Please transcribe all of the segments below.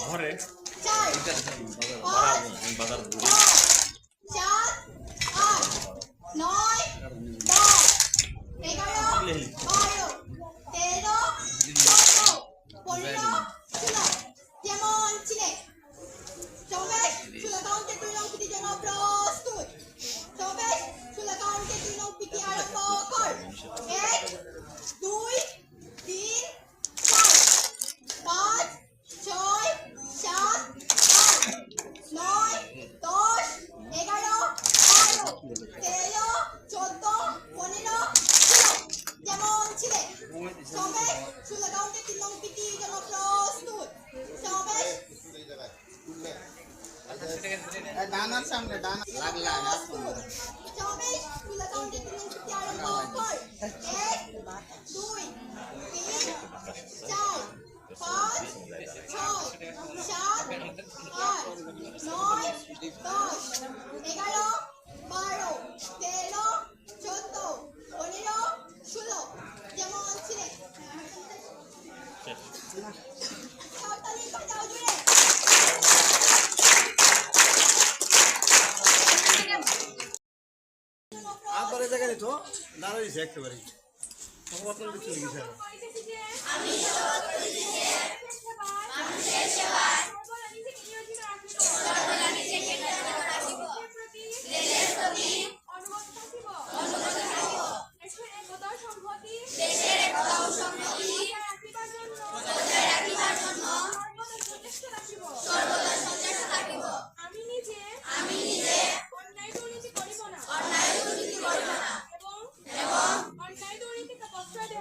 ঘরে বাজার ঘুরি। নয় দানার সামনে দানা লাগলা গাছ এগারো বারো তেরো চোদ্দ পনেরো ষোলো যেমন ছিলেন আবার এই জায়গায় তো দাঁড়াইছে একেবারে আমার বিচ্ছু লিখেছে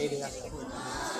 エビが好き。